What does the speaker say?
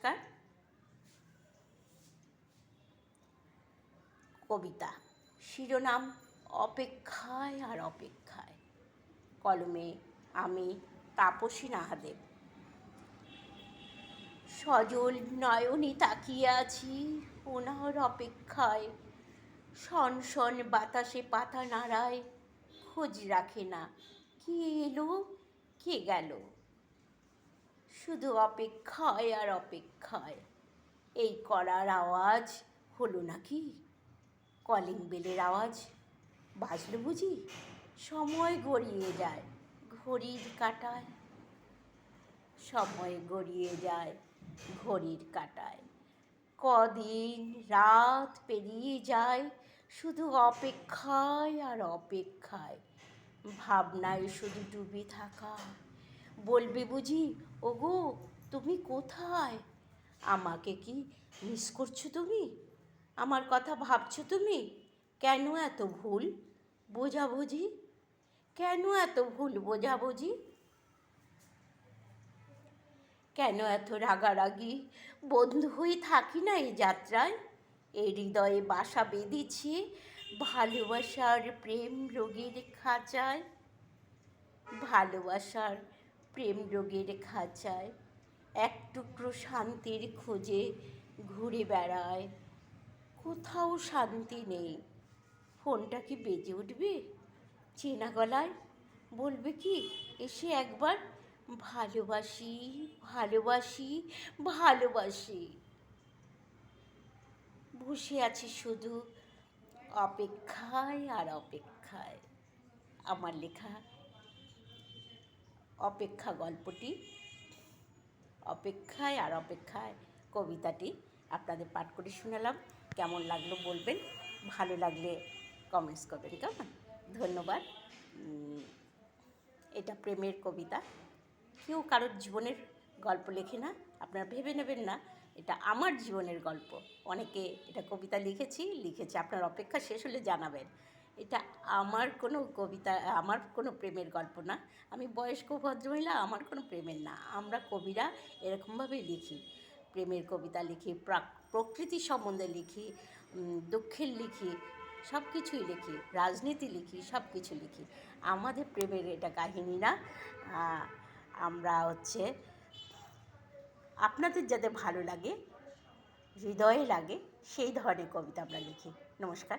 নমস্কার। কবিতা, শিরোনাম অপেক্ষায় আর অপেক্ষায়। কলমে আমি তাপসী নাহাদেব সজল নয়নে তাকিয়ে আছি ওনার অপেক্ষায়। শন বাতাসে পাতা নাড়ায়, খোঁজ রাখে না। কে এলো, কে গেল? শুধু অপেক্ষায় আর অপেক্ষায়। এই করার আওয়াজ হলো নাকি? কলিং বেলের আওয়াজ। বাজলো বুঝি? সময় গড়িয়ে যায়, ঘড়ির কাটায়। সময় গড়িয়ে যায়, ঘড়ির কাটায়। কদিন রাত পেরিয়ে যায়, শুধু অপেক্ষায় আর অপেক্ষায়। ভাবনায় শুধু ডুবে থাকা। বলবে বুঝি? ওগো, তুমি কোথায়? আমাকে কি মিস করছ তুমি? আমার কথা ভাবছ তুমি? কেন এত ভুল বোঝাবুঝি? কেন এত ভুল বোঝাবুঝি? কেন এত রাগারাগি? বন্ধু হয়ে থাকি না এই যাত্রায়? এই হৃদয়ে বাসা বেঁধেছি ভালোবাসার প্রেম রোগীর খাঁচায়। ভালোবাসার প্রেম রোগের খাঁচায়, এক টুকরো শান্তির খোঁজে ঘুরে বেড়ায়। কোথাও শান্তি নেই। ফোনটা কি বেজে উঠবে? চেনা গলায় বলবে কি, এসে একবার ভালোবাসি ভালোবাসি ভালোবাসি। বসে আছি শুধু অপেক্ষায় আর অপেক্ষায়। আমার লেখা অপেক্ষা গল্পটি। অপেক্ষায় আর অপেক্ষায় কবিতাটি আপনাদের পাঠ করে শোনালাম। কেমন লাগল বলবেন? ভালো লাগলে কমেন্টস করবেন, কেমন? ধন্যবাদ। এটা প্রেমের কবিতা। কেউ কারোর জীবনের গল্প লেখে না, আপনারা ভেবে নেবেন না, এটা আমার জীবনের গল্প। অনেকে এটা কবিতা লিখেছি, লিখেছে, আপনার অপেক্ষা শেষ হলে জানাবেন। এটা আমার কোনো কবিতা, আমার কোনো প্রেমের গল্প না। আমি বয়স্ক ভদ্রমহিলা, আমার কোনো প্রেমের না। আমরা কবিরা এরকমভাবেই লিখি। প্রেমের কবিতা লিখি, প্রাক- প্রকৃতি সম্বন্ধে লিখি দুঃখের লিখি সব কিছুই লিখি, রাজনীতি লিখি সব কিছু লিখি। আমাদের প্রেমের এটা কাহিনী না। আমরা হচ্ছে, আপনাদের যাতে ভালো লাগে, হৃদয়ে লাগে, সেই ধরনের কবিতা আমরা লিখি। নমস্কার।